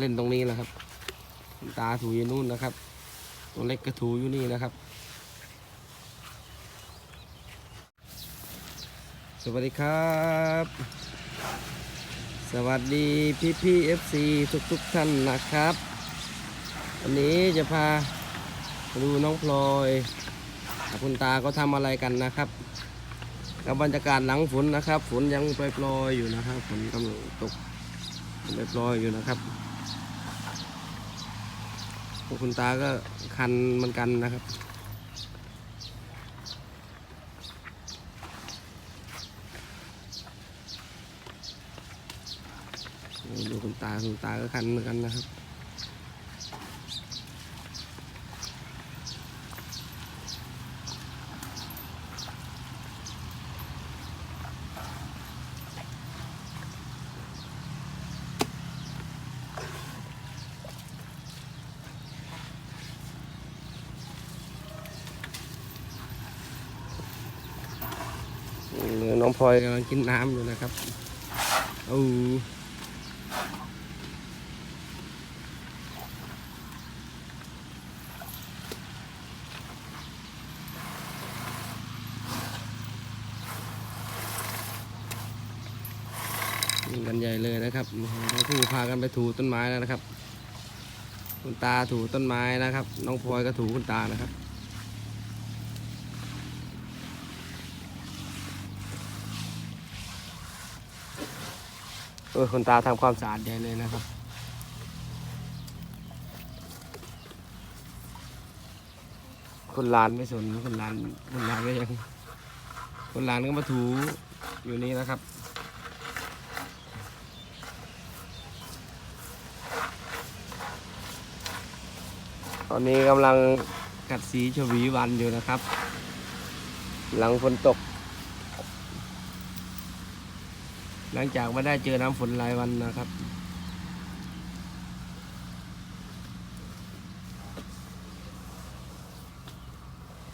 เล่นตรงนี้แหละครับคุณตาถูอยู่นู่นนะครับ ตัวเล็กก็ถูอยู่นี่นะครับ สวัสดีครับ สวัสดีพี่พี่เอฟซีทุกทุกท่านนะครับ วันนี้จะพาดูน้องพลอยคุณตาเขาทำอะไรกันนะครับกับบรรยากาศหลังฝนนะครับ ฝนยังปล่อยๆอยู่นะครับ ฝนกำลังตกปล่อยๆอยู่นะครับ คุณตาก็คันเหมือนกันนะครับ ดูคุณตาคุณตาก็คันเหมือนกันนะครับ องพลอยกำลังกินน้ำอยู่นะครับโอ้กันใหญ่เลยนะครับทั้งคู่พากันไปถูต้นไม้แล้วนะครับ คุณตาถูต้นไม้นะครับ น้องพลอยก็ถูคุณตานะครับ อคุณตาทำความสะอาดใหญ่เลยนะครับ คนลานไม่สนนะคนลานคนลานก็ยัง คนลานก็มาถูอยู่นี่นะครับตอนนี้กำลังกัดสีชวีวันอยู่นะครับ หลังฝนตก ห ลังจากไม่ได้เจอน้ำฝนหลายวันนะครับ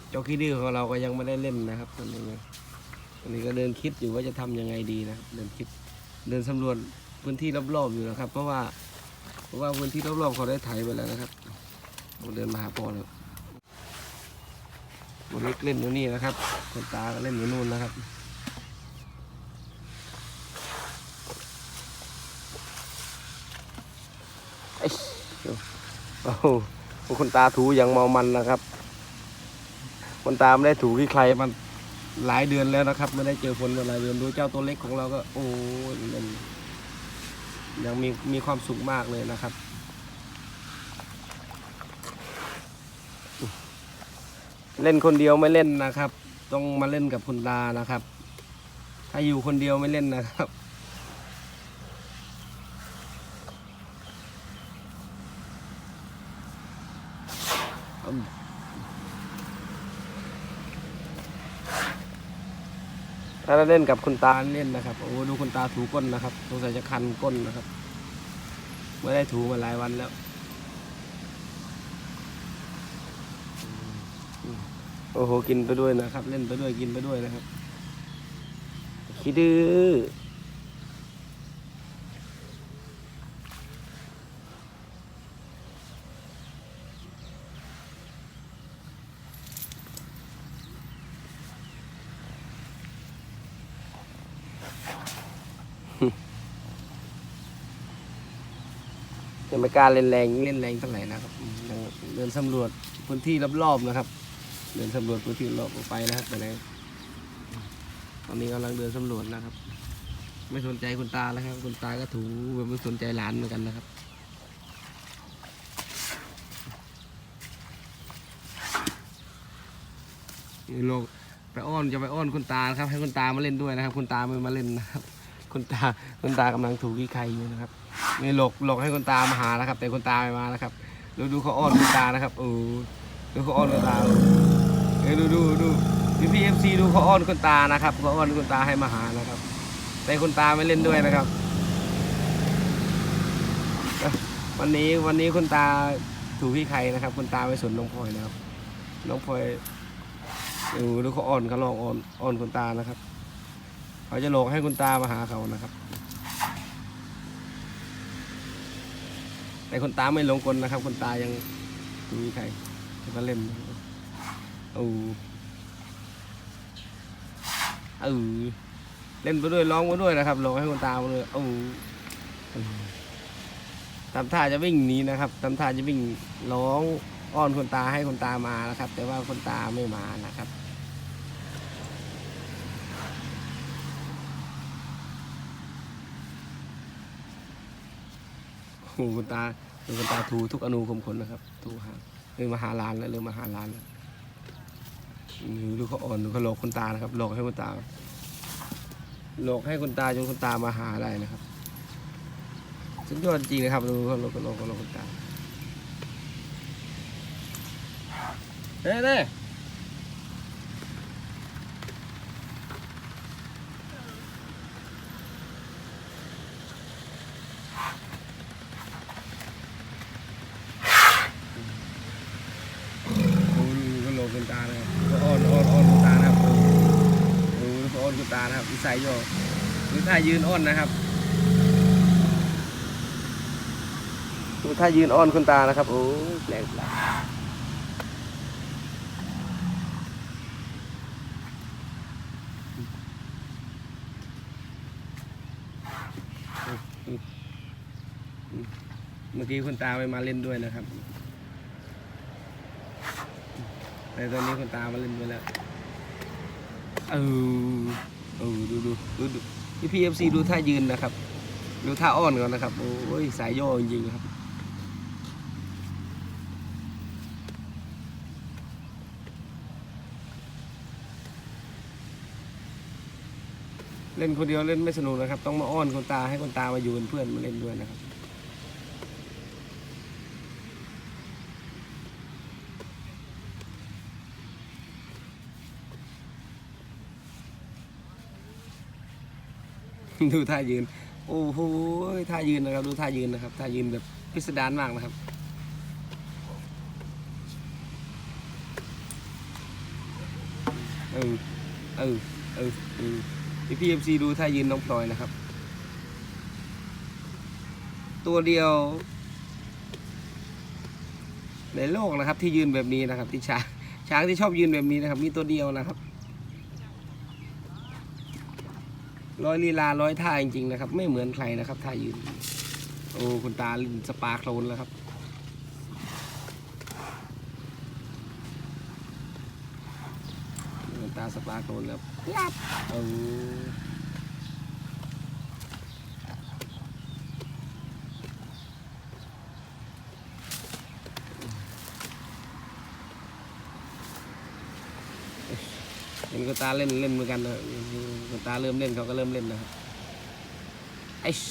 เจ้าขี้ดื้อของเราก็ยังไม่ได้เล่นนะครับตอนนี้นะตอนนี้ก็เดินคิดอยู่ว่าจะทำยังไงดีนะครับเดินคิดเดินสำรวจพื้นที่รอบๆอยู่นะครับ เพราะว่าเพราะว่าพื้นที่รอบๆเขาได้ไถไปแล้วนะครับผมเดินมาหาพ่อแล้ววันนี้เล่นอยู่นี่นะครับคนตาก็เล่นอยู่นู่นนะครับ โอ้โหคุณตาถูอย่างเมามันนะครับคุณตาไม่ได้ถูที่ใครมันหลายเดือนแล้วนะครับ ไม่ได้เจอฝนมาหลายเดือนดูเจ้าตัวเล็กของเราก็ โอ้ยมันยังมีมีความสุขมากเลยนะครับเล่นคนเดียวไม่เล่นนะครับ ต้องมาเล่นกับคุณตานะครับ ถ้าอยู่คนเดียวไม่เล่นนะครับ ถ้าเราเล่นกับคุณตาเล่นนะครับ โอ้ดูคุณตาถูก้นนะครับสงสัยจะคันก้นนะครับ ไม่ได้ถูมาหลายวันแล้วโอ้โห กินไปด้วยนะครับ เล่นไปด้วยกินไปด้วยนะครับขี้ดื้อ กล้าเล่นแรงเล่นแรงเท่าไหร่นะครับเดินสำรวจพื้นที่รอบๆนะครับ เดินสำรวจพื้นที่รอบไปนะครับไปไหนตอนนี้กำลังเดินสำรวจนะครับ ไม่สนใจคุณตาแล้วครับ คุณตาก็ถูแบบไม่สนใจหลานเหมือนกันนะครับนี่โลกไปอ้อนจะไปอ้อนคุณตาครับ ให้คุณตามาเล่นด้วยนะครับ คุณตาไม่มาเล่นนะครับ คุณตาคุณตากำลังถูขี้ใครอยู่นะครับ นี่หลกหลกให้คุณตามาหานะครับ แต่คุณตาไม่มานะครับ ดูดูเขาอ้อนคุณตานะครับโอ้ดูเขาอ้อนคุณตาเอ้ดูดูดูพี่พีเอฟซีดูเขาอ้อนคุณตานะครับเขาอ้อนคุณตาให้มาหานะครับ แต่คุณตาไม่เล่นด้วยนะครับ วันนี้วันนี้คุณตาถูพี่ใครนะครับ คุณตาไม่สนน้องพลอยนะครับน้องพลอยดูดูเขาอ้อนเขาลองอ้อนอ้อนคุณตานะครับ เขาจะหลอกให้คุณตามาหาเขานะครับ แต่คนตาไม่หลงกลนะครับ คนตายังมีใครมาเล่นเอาเออเล่นไปด้วยร้องไปด้วยนะครับร้องให้คนตาไปเลยอาเออทำท่าจะวิ่งหนีนะครับทำท่าจะวิ่งร้องอ้อนคนตาให้คนตามานะครับ แต่ว่าคนตาไม่มานะครับ โอ้โหคุณตาดูคุณตาถูทุกอนูขุมขนนะครับถูหางเริ่มมาหาล้านแล้วเริ่มมาหาล้านแล้วดูเขาอ่อนดูเขาหลอกคุณตานะครับหลอกให้คุณตาหลอกให้คุณตาจนคุณตามาหาได้นะครับสุดยอดจริงนะครับดูเขาหลอกเขาหลอกเขาหลอกคุณตาเน่เน่โอ้ดูเขาหลอกคุณตานะครับเขาอ่อนอ่อนอ่อนคุณตานะครับโอ้ดูเขาอ่อนคุณตา นะครับนิสัยโยดูท่ายืนอ่อนนะครับดูท่ายืนอ่อนคุณตานะครับ โอ้แปลกแปลกเมื่อกี้คุณตาไปมาเล่นด้วยนะครับแต่ตอนนี้คุณตามาเล่นด้วยแล้วเออ ออดูดูดูดูพี่พีเอฟซีดูท่ายืนนะครับ ดูท่าอ้อนก่อนนะครับ โอ้ยสายย่อจริงๆครับเล่นคนเดียวเล่นไม่สนุกนะครับ ต้องมาอ้อนคนตาให้คนตามาอยู่เป็นเพื่อนมาเล่นด้วยนะครับ ดูท่ายืน โอ้โหท่ายืนนะครับ ดูท่ายืนนะครับท่ายืนแบบพิสดารมากนะครับเออเออเออเออพี่พีเอฟซีดูท่ายืนน้องพลอยนะครับ ตัวเดียว ในโลกนะครับที่ยืนแบบนี้นะครับที่ช้างช้างที่ชอบยืนแบบนี้นะครับ มีตัวเดียวนะครับ ร้อยลีลาร้อยท่าจริงๆนะครับ ไม่เหมือนใครนะครับท่ายืน โอ้คุณตาลินสปาโคลนแล้วครับคุณตาสปาโคลนแล้วยับเออเห็นคุณตาเล่นเล่นเหมือนกันนะ คุณตาเริ่มเล่นเขาก็เริ่มเล่นนะครับไอ้ช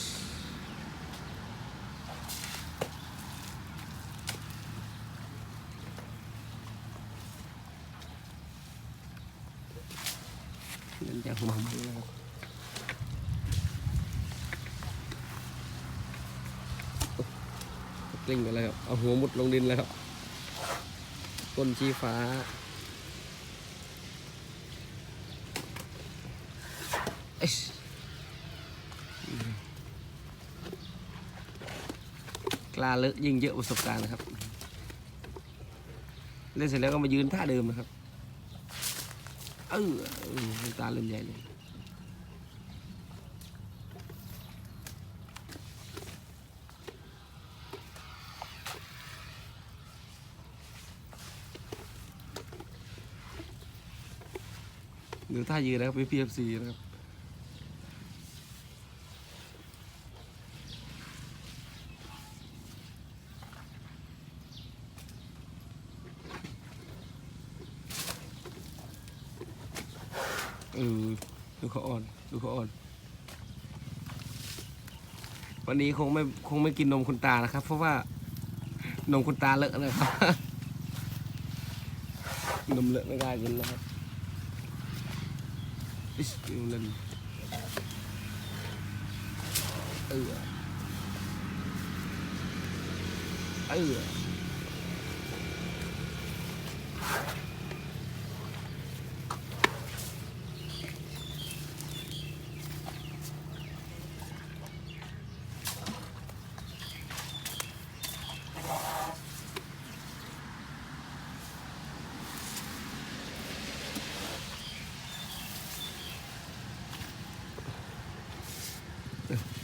เล่นจากหัวมันนะครับกลิ้งไปแล้วครับ เอาหัวมุดลงดินแล้วครับก้นชี้ฟ้า เอ้ย กล้าเลอะยิ่งเยอะประสบการณ์นะครับ เล่นเสร็จแล้วก็มายืนท่าเดิมนะครับ เออตาเริ่มใหญ่เลยดูท่ายืนนะครับพีพีเอฟซีนะครับ เออดู เขาอ่อน ดูเขาอ่อน วันนี้คงไม่คงไม่กินนมคุณตานะครับ เพราะว่านมคุณตาเลอะนะครับ นมเลอะไม่ได้กินนะครับอิสดูเล่นเออเออ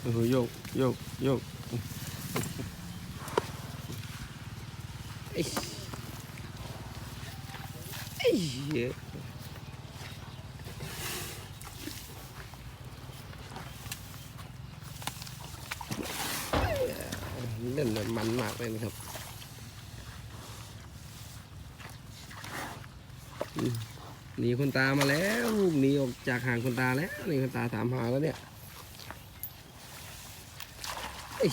อ้โหโยกโยกโยกไอ้ไอ้เหี้ยเล่นแบบมันมากเลยนะครับหนีคนตามาแล้วลูกหนีออกจากห่างคนตาแล้วนี่คนตาถามหาแล้วเนี่ย เอ้ยเอ้ยเอ้ย มา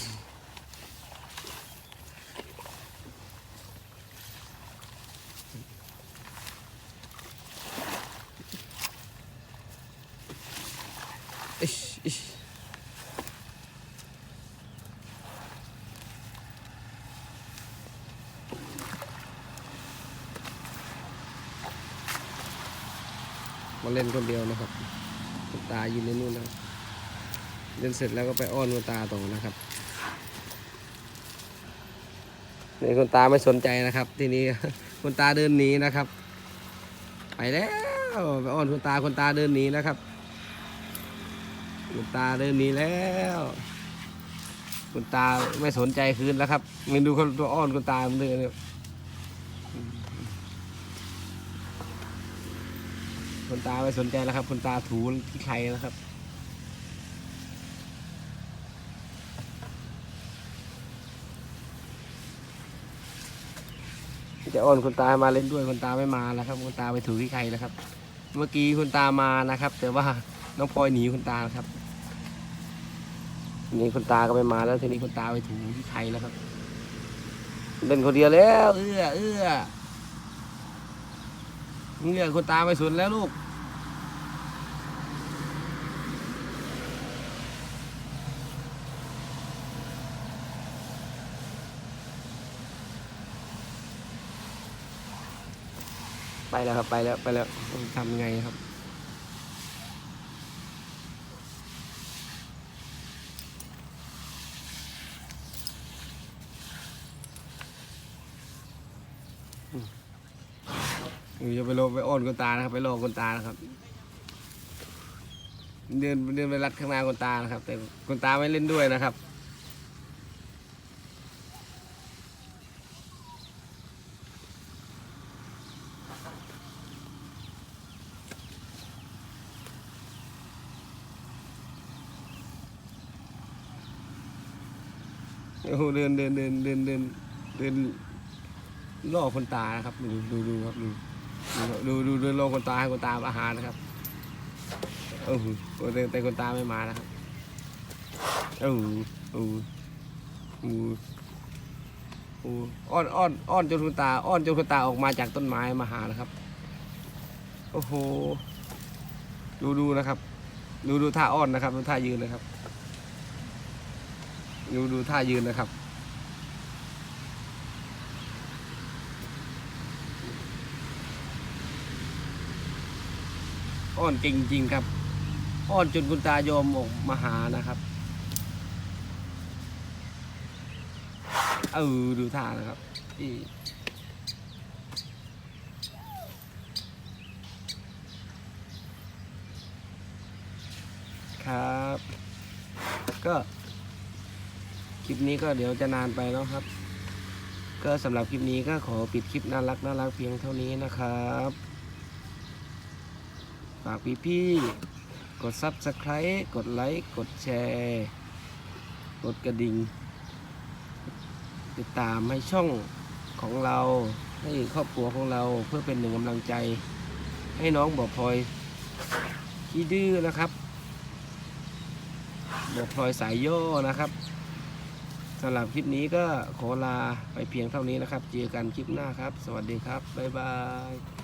เล่นคนเดียวนะครับตาอยืนในนู่นนะเล่นเสร็จแล้วก็ไปอ้อนตาต่อนะครับ นี่คุณตาไม่สนใจนะครับ ทีนี้คุณตาเดินหนีนะครับ ไปแล้วไปอ้อนคุณตาคุณตาเดินหนีนะครับคุณตาเดินหนีแล้ว คุณตาไม่สนใจคืนแล้วครับมันดูคนตัวอ้อนคุณตามันเดินเนี่ยคุณตาไม่สนใจแล้วครับ คุณตาถูที่ใครนะครับ จะอ้อนคุณตามาเล่นด้วยคุณตาไม่มาแล้วครับคุณตาไปถูที่ใครแล้วครับ เมื่อกี้คุณตามานะครับ แต่ว่าน้องพลอยหนีคุณตาครับนี่คุณตาก็ไม่มาแล้วทีนี้คุณตาไปถูที่ใครแล้วครับเล่นคนเดียวแล้ว เอื้อเอื้อเอื้อคุณตาไปสุนแล้วลูก ไปแล้วครับ ไปแล้วไปแล้วทำไงครับ อย่าไปโลไปอ้อนคนตานะครับ ไปโลคนตานะครับ เดินเดินไปรัดข้างหน้าคนตานะครับ แต่คนตาไม่เล่นด้วยนะครับ โอ้เดินเดินเดินเดินเดินเดินล่อคนตานะครับ ดูดูดูครับดูดูดูเดินล่อคนตาให้คนตาอาหารนะครับโอ้โหเดินแต่คนตาไม่มานะครับโอ้โหโอ้โหโอ้โหโอ้โหอ้อนอ้อนอ้อนจนคุณตาอ้อนจนคุณตาออกมาจากต้นไม้มาหานะครับ โอ้โหดูดูนะครับ ดูดูท่าอ้อนนะครับดูท่ายืนนะครับ ดูดูท่ายืนนะครับอ้อนเก่งจริงครับอ้อนจนคุณตายอมออกมาหานะครับเออดูท่านะครับอีครับ ก็ คลิปนี้ก็เดี๋ยวจะนานไปแล้วครับ ก็สำหรับคลิปนี้ก็ขอปิดคลิปน่ารักน่ารักเพียงเท่านี้นะครับฝากพี่ๆกด Subscribe กดไลค์กดแชร์ กดกระดิ่ง ติดตามให้ช่องของเราให้ครอบครัวของเราเพื่อเป็นหนึ่งกำลังใจ ให้น้องบอกพลอยขี้ดื้อนะครับ บอกพลอยสายย่อนะครับ สำหรับคลิปนี้ก็ขอลาไปเพียงเท่านี้นะครับ เจอกันคลิปหน้าครับ สวัสดีครับ บ๊ายบาย